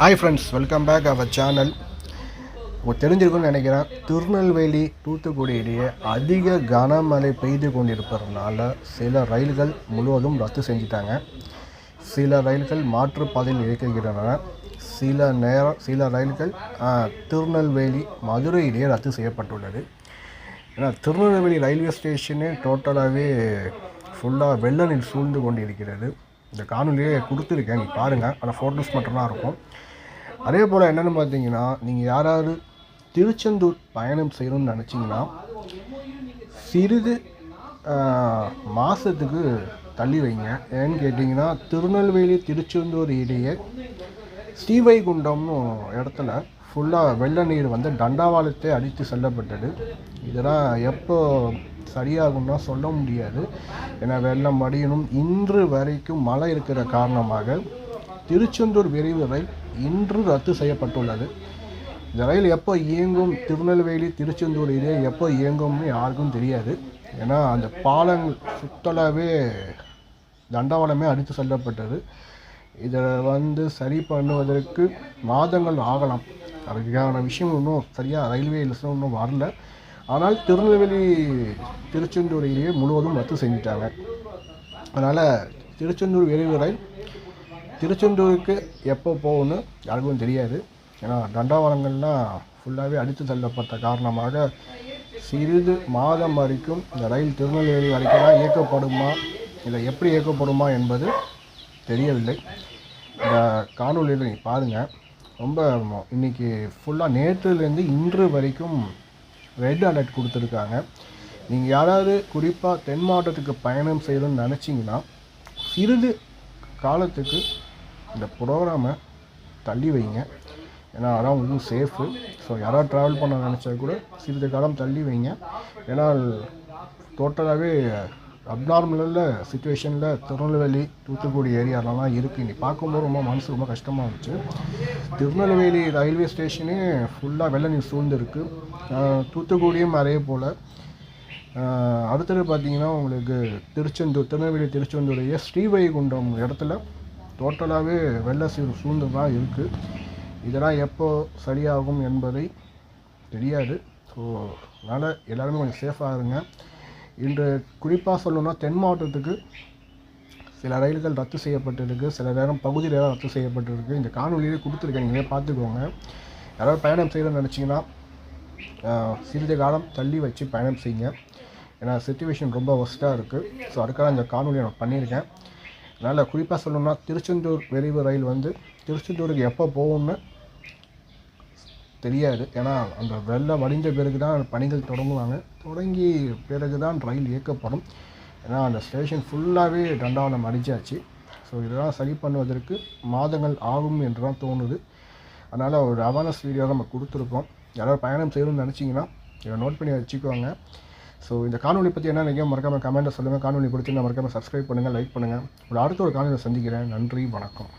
Hi friends welcome back our channel உங்களுக்கு தெரிஞ்சிருக்கும்னு நினைக்கிறேன். திருநெல்வேலி தூத்துக்குடி இடையே அதிக கனமழை பெய்து கொண்டிருப்பதனால சில ரயில்கள் முழுவதும் ரத்து செஞ்சிட்டாங்க. சில ரயில்கள் மாற்றுப்பாதையில் இயக்குகின்றன சில நேரம் சில ரயில்கள் திருநெல்வேலி மதுரை இடையே ரத்து செய்யப்பட்டுள்ளது. ஏன்னா திருநெல்வேலி ரயில்வே ஸ்டேஷனே டோட்டலாகவே ஃபுல்லாக வெள்ள நீர் சூழ்ந்து கொண்டு இருக்கிறது இந்த காணொலியே கொடுத்துருக்கேன் நீங்கள் பாருங்கள் ஆனால் ஃபோட்டோஸ் மட்டும்தான் இருக்கும். அதே போல் என்னென்னு பார்த்தீங்கன்னா நீங்கள் யாராவது திருச்செந்தூர் பயணம் செய்யணும்னு நினச்சிங்கன்னா சிறிது மாதத்துக்கு தள்ளி வைங்க. ஏன்னு கேட்டிங்கன்னா திருநெல்வேலி திருச்செந்தூர் இடையே ஸ்ரீவைகுண்டம்னு இடத்துல ஃபுல்லாக வெள்ள நீர் வந்து தண்டாவாளத்தை அடித்து செல்லப்பட்டது. இதெல்லாம் எப்போ சரியாகும்னா சொல்ல முடியாது. ஏன்னா வெள்ளம் வடியணும் இன்று வரைக்கும் மழை இருக்கிற காரணமாக திருச்செந்தூர் விரைவு ரயில் இன்று ரத்து செய்யப்பட்டுள்ளது. இந்த ரயில் எப்போ இயங்கும் திருநெல்வேலி திருச்செந்தூர் இடையே எப்போ இயங்கும்னு யாருக்கும் தெரியாது. ஏன்னா அந்த பாலங்கள் சுத்தளவே தண்டவாளமே அடித்து செல்லப்பட்டது. இதை வந்து சரி பண்ணுவதற்கு மாதங்கள் ஆகலாம். அதுக்கான விஷயம் இன்னும் சரியாக ரயில்வே லிஸ்ட்டில் இன்னும் வரல. ஆனால் திருநெல்வேலி திருச்செந்தூர் இடையே முழுவதும் ரத்து செஞ்சிட்டாங்க அதனால் திருச்செந்தூர் விரைவு ரயில் திருச்செந்தூருக்கு எப்போ போகணும்னு யாருக்கும் தெரியாது. ஏன்னா தண்டவாளங்கள்லாம் ஃபுல்லாகவே அடித்து தள்ளப்பட்ட காரணமாக சிறிது மாதம் வரைக்கும் இந்த ரயில் திருநெல்வேலி வரைக்கும் தான் இயக்கப்படுமா இல்லை எப்படி இயக்கப்படுமா என்பது தெரியவில்லை. இந்த காணொலியில் நீங்கள் பாருங்கள் ரொம்ப இன்றைக்கி இன்னைக்கு ஃபுல்லாக நேற்றுலேருந்து இன்று வரைக்கும் ரெட் அலர்ட் கொடுத்துருக்காங்க. நீங்கள் யாராவது குறிப்பாக தென் மாவட்டத்துக்கு பயணம் செய்யணும்னு நினச்சிங்கன்னா சிறிது காலத்துக்கு இந்த ப்ரோக்ராமை தள்ளி வைங்க. ஏன்னா அதான் உங்களுக்கு சேஃபு ஸோ யாராவது ட்ராவல் பண்ண நினச்சா கூட சிறிது காலம் தள்ளி வைங்க. ஏன்னா டோட்டலாகவே அப்நார்மலில் சுச்சுவேஷனில் திருநெல்வேலி தூத்துக்குடி ஏரியாலலாம் இருக்குது இன்னைக்கு பார்க்கும்போது ரொம்ப மனசு ரொம்ப கஷ்டமாக இருந்துச்சு. திருநெல்வேலி ரயில்வே ஸ்டேஷனே ஃபுல்லாக வெள்ள நீர் சூழ்ந்துருக்கு. தூத்துக்குடியும் அதே போல். அடுத்தது பார்த்தீங்கன்னா உங்களுக்கு திருச்செந்தூர் திருநெல்வேலி திருச்செந்தூரையே ஸ்ரீவைகுண்டம் இடத்துல டோட்டலாகவே வெள்ள சீர் சூழ்ந்து தான் இருக்குது இதெல்லாம் எப்போ சரியாகும் என்பதை தெரியாது. ஸோ அதனால் எல்லோருமே கொஞ்சம் சேஃபாக இருங்க. இன்று குறிப்பாக சொல்லணும்னா தென் மாவட்டத்துக்கு சில ரயில்கள் ரத்து செய்யப்பட்டிருக்கு. சில நேரம் பகுதியில் ரத்து செய்யப்பட்டிருக்கு. இந்த காணொலியிலே கொடுத்துருக்கேன். நீங்களே பார்த்துக்கோங்க. யாராவது பயணம் செய்யணும்னு நினச்சிங்கன்னா சிறிது காலம் தள்ளி வச்சு பயணம் செய்யுங்க. ஏன்னா சுச்சுவேஷன் ரொம்ப ஒஸ்ட்டாக இருக்குது ஸோ அதுக்காக இந்த காணொலியை நான் பண்ணியிருக்கேன். அதனால் குறிப்பாக சொல்லணும்னா திருச்செந்தூர் விரைவு ரயில் வந்து திருச்செந்தூருக்கு எப்போ போகும்னு தெரியாது. ஏன்னா அந்த வெள்ளம் வடிஞ்ச பிறகு தான் பணிகள் தொடங்குவாங்க. தொடங்கி பிறகு தான் ரயில் இயக்கப்படும். ஏன்னா அந்த ஸ்டேஷன் ஃபுல்லாகவே தண்டவாளம் அடிஞ்சாச்சு ஸோ இதெல்லாம் சரி பண்ணுவதற்கு மாதங்கள் ஆகும் என்று தான் தோணுது. அதனால் ஒரு அவேர்னஸ் வீடியோ நம்ம கொடுத்துருக்கோம். யாராவது பயணம் செய்யணும்னு நினச்சிங்கன்னா இதை நோட் பண்ணி வச்சுக்கோங்க. ஸோ இந்த காணொலி பற்றி என்ன நினைக்க மறக்காமல் கமெண்ட்டை சொல்லுங்கள் காணொலி பிடிச்சிருந்தா மறக்காமல் சப்ஸ்கிரைப் பண்ணுங்கள் லைக் பண்ணுங்கள் ஒரு அடுத்த ஒரு காணொலியை சந்திக்கிறேன். நன்றி வணக்கம்.